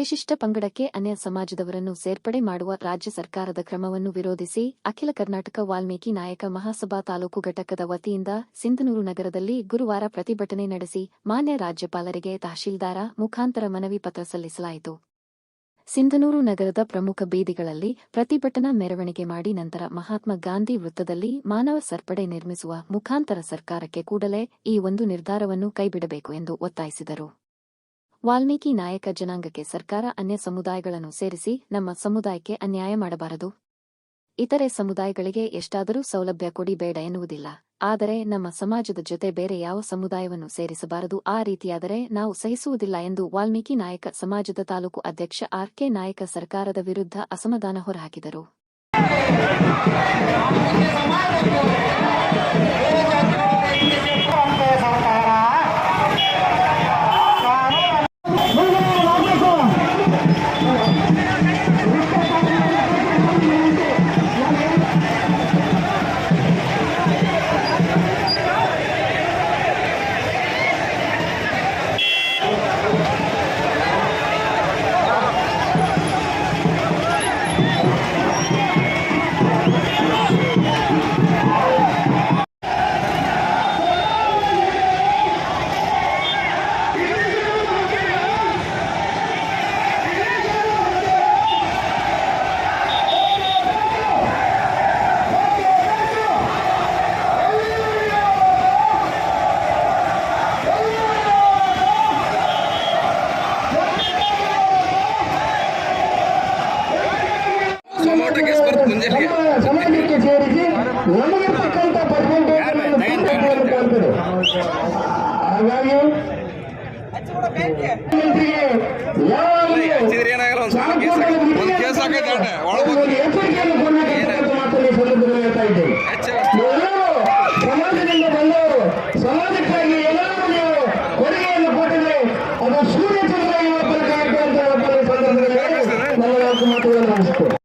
ಪರಿಶಿಷ್ಟ ಪಂಗಡಕ್ಕೆ ಅನ್ಯ ಸಮಾಜದವರನ್ನು ಸೇರ್ಪಡೆ ಮಾಡುವ ರಾಜ್ಯ ಸರ್ಕಾರದ ಕ್ರಮವನ್ನು ವಿರೋಧಿಸಿ ಅಖಿಲ ಕರ್ನಾಟಕ ವಾಲ್ಮೀಕಿ ನಾಯಕ ಮಹಾಸಭಾ ತಾಲೂಕು ಘಟಕದ ವತಿಯಿಂದ ಸಿಂಧನೂರು ನಗರದಲ್ಲಿ ಗುರುವಾರ ಪ್ರತಿಭಟನೆ ನಡೆಸಿ ಮಾನ್ಯ ರಾಜ್ಯಪಾಲರಿಗೆ ತಹಶೀಲ್ದಾರ ಮುಖಾಂತರ ಮನವಿ ಪತ್ರ ಸಲ್ಲಿಸಲಾಯಿತು. ಸಿಂಧನೂರು ನಗರದ ಪ್ರಮುಖ ಬೀದಿಗಳಲ್ಲಿ ಪ್ರತಿಭಟನಾ ಮೆರವಣಿಗೆ ಮಾಡಿ ನಂತರ ಮಹಾತ್ಮ ಗಾಂಧಿ ವೃತ್ತದಲ್ಲಿ ಮಾನವ ಸರ್ಪಡೆ ನಿರ್ಮಿಸುವ ಮುಖಾಂತರ ಸರ್ಕಾರಕ್ಕೆ ಕೂಡಲೇ ಈ ಒಂದು ನಿರ್ಧಾರವನ್ನು ಕೈಬಿಡಬೇಕು ಎಂದು ಒತ್ತಾಯಿಸಿದರು. ವಾಲ್ಮೀಕಿ ನಾಯಕ ಜನಾಂಗಕ್ಕೆ ಸರ್ಕಾರ, ಅನ್ಯ ಸಮುದಾಯಗಳನ್ನು ಸೇರಿಸಿ ನಮ್ಮ ಸಮುದಾಯಕ್ಕೆ ಅನ್ಯಾಯ ಮಾಡಬಾರದು. ಇತರೆ ಸಮುದಾಯಗಳಿಗೆ ಎಷ್ಟಾದರೂ ಸೌಲಭ್ಯ ಕೊಡಿ ಬೇಡ ಎನ್ನುವುದಿಲ್ಲ. ಆದರೆ ನಮ್ಮ ಸಮಾಜದ ಜೊತೆ ಬೇರೆ ಯಾವ ಸಮುದಾಯವನ್ನು ಸೇರಿಸಬಾರದು? ಆ ರೀತಿಯಾದರೆ ನಾವು ಸಹಿಸುವುದಿಲ್ಲ ಎಂದು ವಾಲ್ಮೀಕಿ ನಾಯಕ ಸಮಾಜದ ತಾಲೂಕು ಅಧ್ಯಕ್ಷ ಆರ್ ಕೆ ನಾಯಕ ಸರ್ಕಾರದ ವಿರುದ್ಧ ಅಸಮಾಧಾನ ಹೊರಹಾಕಿದರು. Yeah. ಸಮಾಜಕ್ಕೆ ಸೇರಿಸಿ ಒಳಗಿರ್ತಕ್ಕಂಥ ಪರ್ಸೆಂಟೇಜ್ ಹಾಗಾಗಿ ಸಂದರ್ಭದಲ್ಲಿ ಸಮಾಜದಿಂದ ಬಂದವರು ಸಮಾಜಕ್ಕಾಗಿ ಎಲ್ಲರೂ ನೀವು ಕೊಡುಗೆಯನ್ನು ಕೊಟ್ಟಿದ್ರೆ ಅದು ಸೂರ್ಯ